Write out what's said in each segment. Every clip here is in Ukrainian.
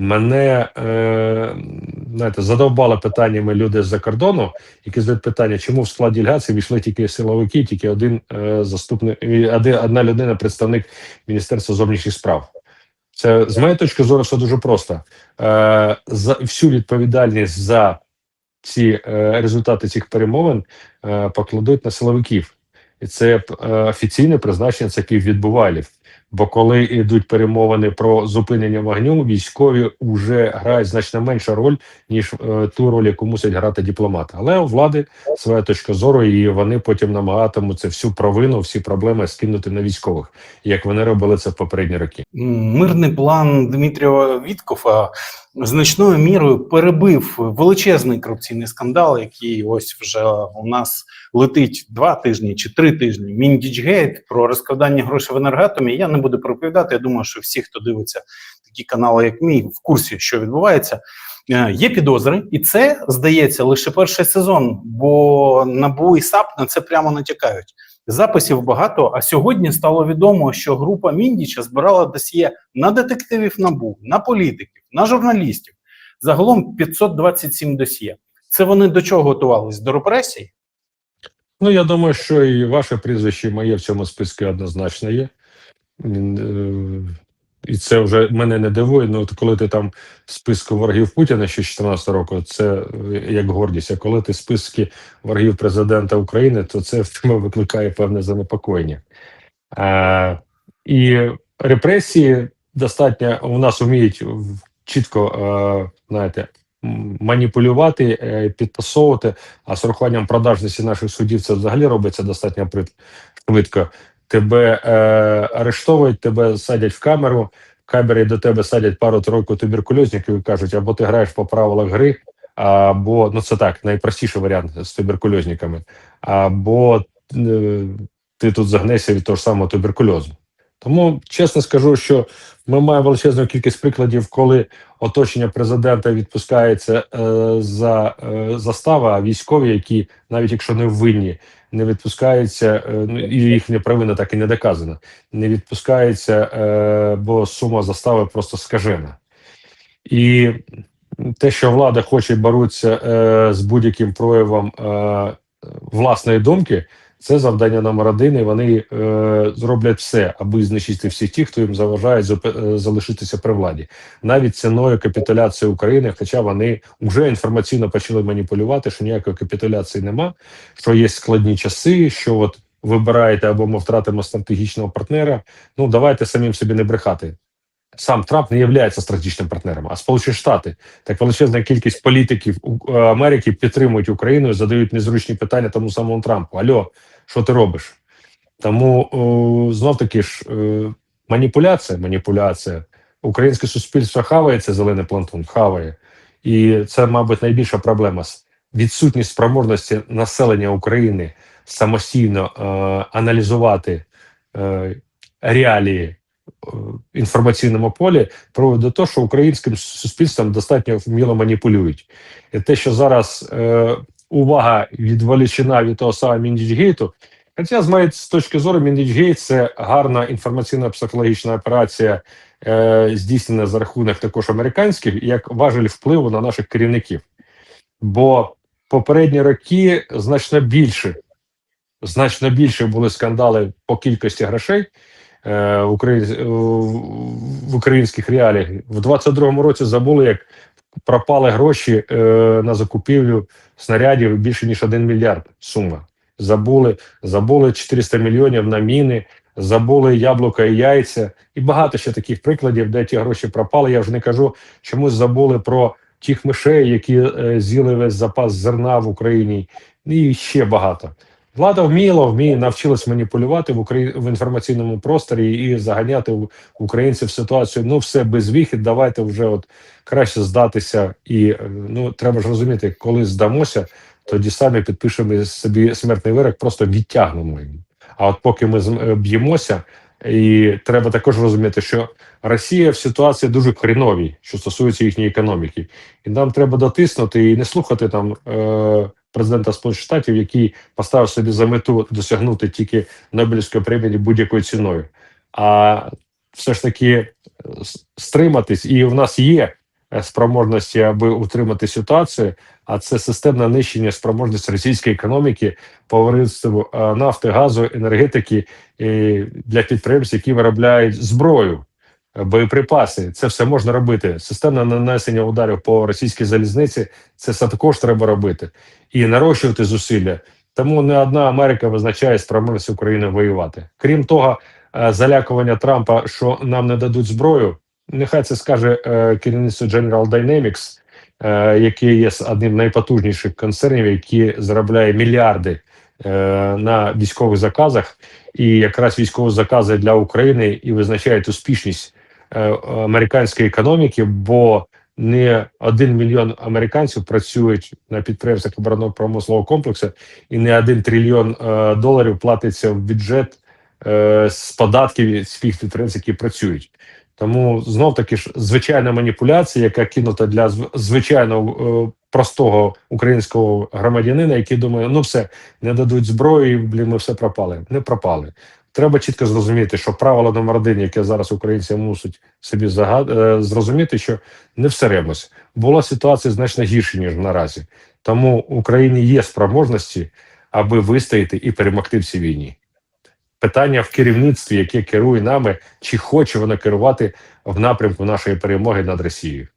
Мене е, знаєте, задовбали питаннями люди з-за кордону, які задають питання, чому в складі делегації війшли тільки силовики, тільки один е, заступник, одна людина, представник Міністерства зовнішніх справ. Це з моєї точки зору все дуже просто. Е, за всю відповідальність за ці е, результати цих перемовин е, покладуть на силовиків, і це е, офіційне призначення таких відбувалів. Бо коли йдуть перемовини про зупинення вогню, військові вже грають значно меншу роль ніж е, ту роль, яку мусять грати дипломати. Але у влади своя точка зору, і вони потім намагатимуться всю провину, всі проблеми скинути на військових, як вони робили це в попередні роки. Мирний план Дмитрія Віткофа значною мірою перебив величезний корупційний скандал, який ось вже у нас летить два тижні чи три тижні. Міндічгейт про розкрадання грошей в енергатомі. Я не буду проповідати. Я думаю, що всі, хто дивиться такі канали, як мій, в курсі, що відбувається. Е, Є підозри, і це здається лише перший сезон, бо НАБУ і САП на це прямо натякають. Записів багато. А сьогодні стало відомо, що група Міндіча збирала досьє на детективів НАБУ, на політиків, на журналістів. Загалом 527 досьє. Це вони до чого готувались? До репресій? Ну я думаю, що і ваше прізвище, і моє в цьому списку однозначно є. І це вже мене не дивує. Ну, от коли ти там в списку ворогів Путіна ще 14 року, це е, як гордість. А коли ти в списку ворогів президента України, то це в тебе викликає певне занепокоєння. А, і репресії достатньо у нас вміють чітко, е, знаєте, маніпулювати, е, підтасовувати. А з урахуванням продажності наших судів це взагалі робиться достатньо швидко. Тебе е, арештовують, тебе садять в камеру. В камері до тебе садять пару тройку туберкульозників і кажуть, або ти граєш по правилах гри, або ну це так, найпростіший варіант з туберкульозниками, або е, ти тут загнешся від того ж самого туберкульозу. Тому чесно скажу, що ми маємо величезну кількість прикладів, коли оточення президента відпускається е, за е, застави, а військові, які навіть якщо не винні, не відпускаються, е, ну і їхня провина так і не доказана, не відпускаються, е, бо сума застави просто скажена. І те, що влада хоче боротися е, з будь-яким проявом е, власної думки, це завдання номер один, і вони е, зроблять все, аби знищити всіх тих, хто їм заважає е, залишитися при владі, навіть ціною капітуляції України. Хоча вони вже інформаційно почали маніпулювати, що ніякої капітуляції нема, що є складні часи, що от вибираєте або ми втратимо стратегічного партнера. Ну давайте самим собі не брехати. Сам Трамп не є стратегічним партнером, а Сполучені Штати так величезна кількість політиків е, Америки підтримують Україну і задають незручні питання тому самому Трампу. Альо, що ти робиш? Тому знов таки ж е, маніпуляція, маніпуляція. Українське суспільство хаває це зелений планктон, хаває. І це, мабуть, найбільша проблема. Відсутність спроможності населення України самостійно е, аналізувати е, реалії інформаційному полі приводить до того, що українським суспільством достатньо вміло маніпулюють. І те, що зараз е, увага відволічена від того самого Міндічгейту, хоча з з точки зору Міндічгейт це гарна інформаційно-психологічна операція, е, здійснена за рахунок також американських, як важель впливу на наших керівників. Бо попередні роки значно більше, значно більше були скандали по кількості грошей е, в, е, в українських реаліях. В 22-му році забули, як пропали гроші е, на закупівлю снарядів більше ніж 1 мільярд сума. Забули, забули 400 мільйонів на міни, забули яблука і яйця, і багато ще таких прикладів, де ті гроші пропали. Я вже не кажу, чомусь забули про тих мишей, які е, з'їли весь запас зерна в Україні, і ще багато. Влада вміло вміє навчилась маніпулювати в Украї... в інформаційному просторі і заганяти українців в ситуацію. Ну, все без вихід, давайте вже от краще здатися. І е, ну треба ж розуміти, коли здамося, тоді самі підпишемо собі смертний вирок, просто відтягнемо їм. А от поки ми е, б'ємося, і треба також розуміти, що Росія в ситуації дуже хріновій, що стосується їхньої економіки, і нам треба дотиснути і не слухати там е, президента Сполучених Штатів, який поставив собі за мету досягнути тільки Нобелівської премії будь-якою ціною, а все ж таки е, стриматись, і в нас є е, спроможності, аби утримати ситуацію, а це системне нищення спроможності російської економіки по е, нафти, газу, енергетики для підприємств, які виробляють зброю, боєприпаси. Це все можна робити. Системне нанесення ударів по російській залізниці. Це все також треба робити і нарощувати зусилля. Тому не одна Америка визначає спроможність України воювати. Крім того, е, залякування Трампа, що нам не дадуть зброю. Нехай це скаже е, керівництво General Dynamics, е, який є одним з найпотужніших концернів, які заробляє мільярди на військових заказах, і якраз військові закази для України і визначають успішність американської економіки, бо не один мільйон американців працюють на підприємствах оборонно промислового комплексу, і не один трильйон е, доларів платиться в бюджет е, з податків всіх підприємств, які працюють. Тому знов таки ж звичайна маніпуляція, яка кинута для звичайного е, простого українського громадянина, який думає, ну все не дадуть зброю, і, блін, ми все пропали. Не пропали. Треба чітко зрозуміти, що правило номер один, яке зараз українці мусять собі загад... е, зрозуміти, що не все ремось. Була ситуація значно гірша, ніж наразі. Тому Україні є спроможності, аби вистояти і перемогти в цій війні. Питання в керівництві, яке керує нами, чи хоче воно керувати в напрямку нашої перемоги над Росією.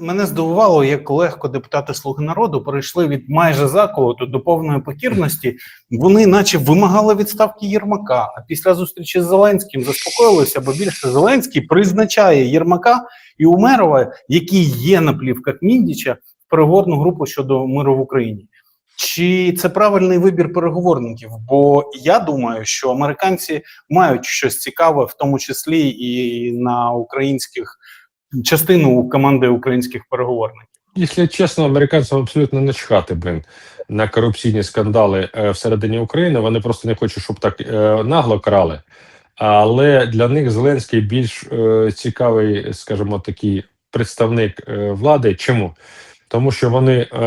Мене здивувало, як легко депутати Слуги народу перейшли від майже заколоту до повної покірності. Вони, наче, вимагали відставки Єрмака. А після зустрічі з Зеленським заспокоїлися, бо більше Зеленський призначає Єрмака і Умерова, які є на плівках Міндіча, в переговорну групу щодо миру в Україні. Чи це правильний вибір переговорників? Бо я думаю, що американці мають щось цікаве, в тому числі і на українських частину команди українських переговорників. Якщо чесно, американцям абсолютно не чхати, блин, на корупційні скандали е, всередині України. Вони просто не хочуть, щоб так е, нагло крали. Але для них Зеленський більш е, цікавий, скажімо, такий представник влади. Чому? Тому що вони е,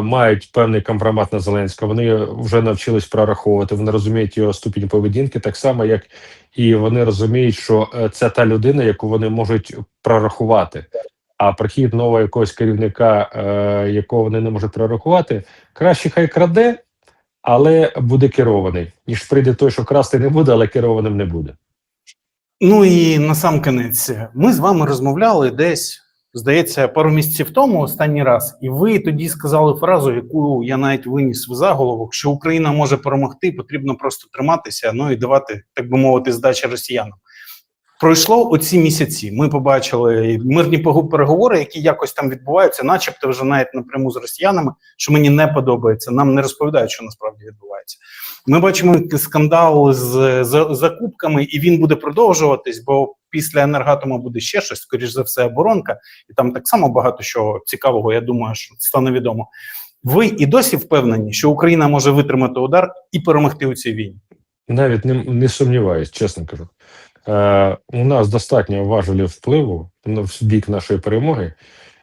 мають певний компромат на Зеленського. Вони вже навчились прораховувати. Вони розуміють його ступінь поведінки, так само як і вони розуміють, що е, це та людина, яку вони можуть прорахувати. А прихід нового якогось керівника, е, якого вони не можуть прорахувати, краще хай краде, але буде керований. Ніж прийде той, що красти не буде, але керованим не буде. Ну і на сам кінець, ми з вами розмовляли десь, здається, пару місяців тому останній раз, і ви тоді сказали фразу, яку я навіть виніс в заголовок, що Україна може перемогти, потрібно просто триматися, ну і давати, так би мовити, здачі росіянам. Пройшло оці місяці. Ми побачили мирні переговори, які якось там відбуваються, начебто вже навіть напряму з росіянами, що мені не подобається. Нам не розповідають, що насправді відбувається. Ми бачимо скандал з закупками, і він буде продовжуватись, бо після енергатому буде ще щось, скоріш за все, оборонка, і там так само багато що цікавого. Я думаю, що стане відомо. Ви і досі впевнені, що Україна може витримати удар і перемогти у цій війні? Навіть не, не сумніваюсь, чесно кажу. Е, у нас достатньо важелів впливу в бік нашої перемоги,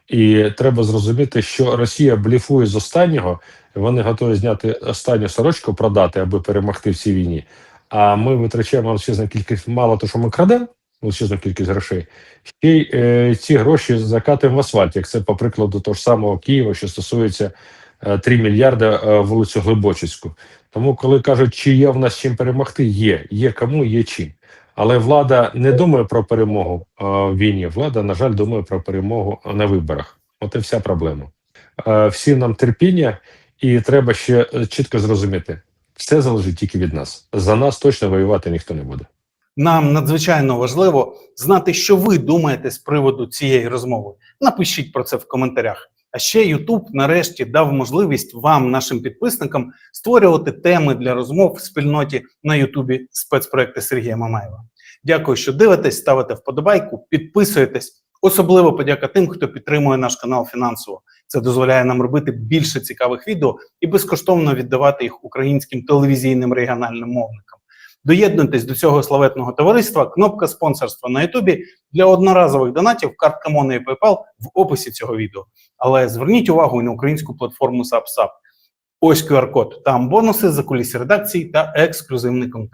і треба зрозуміти, що Росія бліфує з останнього. Вони готові зняти останню сорочку, продати, аби перемогти в цій війні. А ми витрачаємо величезну кількість, мало того, що ми крадемо величезну кількість грошей, ще й е, ці гроші закатуємо в асфальт, як це по прикладу того ж самого Києва, що стосується е, 3 мільярди е, вулицю Глибочицьку. Тому, коли кажуть, чи є в нас чим перемогти, є. Є кому, є чим. Але влада не думає про перемогу е, в війні. Влада, на жаль, думає про перемогу на виборах. От і вся проблема. Е, всім нам терпіння, і треба ще е, чітко зрозуміти: все залежить тільки від нас. За нас точно воювати ніхто не буде. Нам надзвичайно важливо знати, що ви думаєте з приводу цієї розмови. Напишіть про це в коментарях. А ще YouTube нарешті дав можливість вам, нашим підписникам, створювати теми для розмов в спільноті на Ютубі спецпроекти Сергія Мамаєва. Дякую, що дивитесь, ставите вподобайку, підписуєтесь. Особливо подяка тим, хто підтримує наш канал фінансово. Це дозволяє нам робити більше цікавих відео і безкоштовно віддавати їх українським телевізійним регіональним мовникам. Доєднуйтесь до цього славетного товариства. Кнопка спонсорства на Ютубі для одноразових донатів, картка Моно і PayPal в описі цього відео. Але зверніть увагу і на українську платформу SubSub. Ось QR-код. Там бонуси за кулісі редакції та ексклюзивний контент.